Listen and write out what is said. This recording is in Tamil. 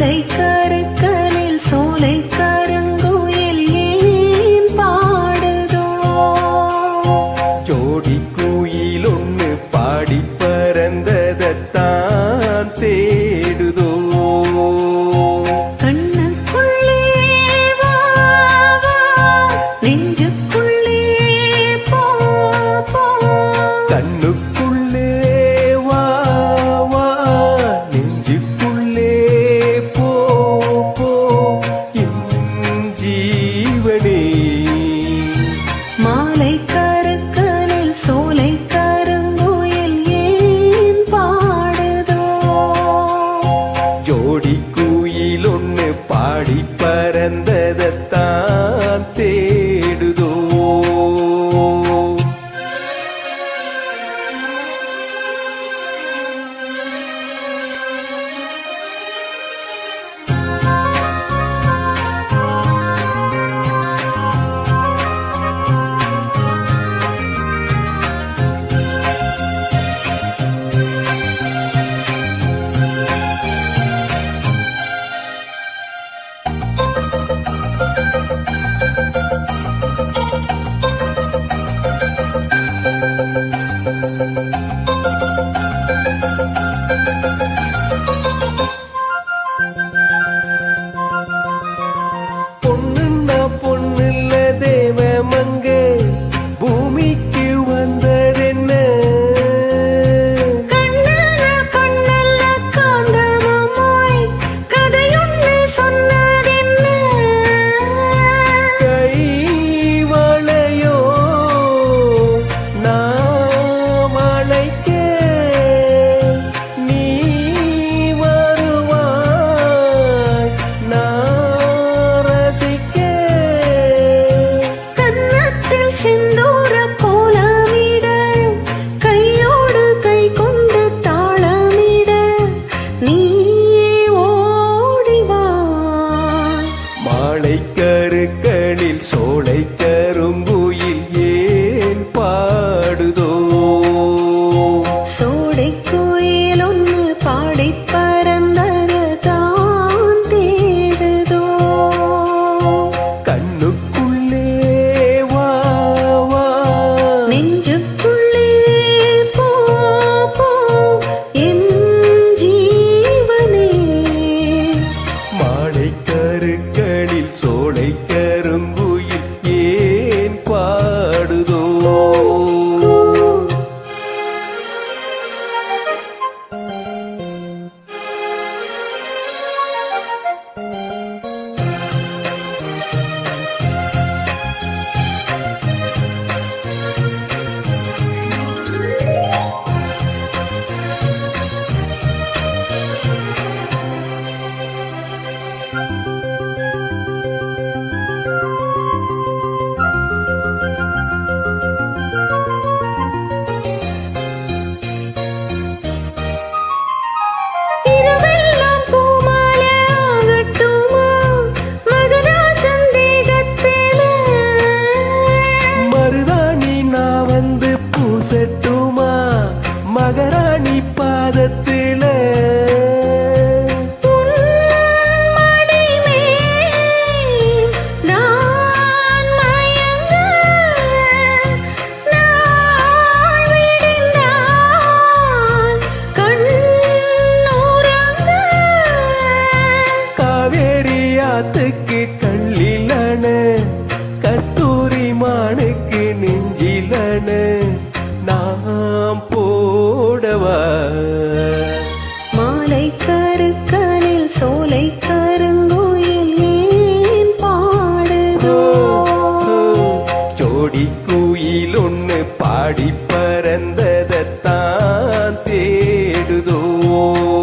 சோலை கருக்கலில் சோலை கருங்குயில் ஏன் பாடுதோ? ஜோடிக்கு te Música Oh.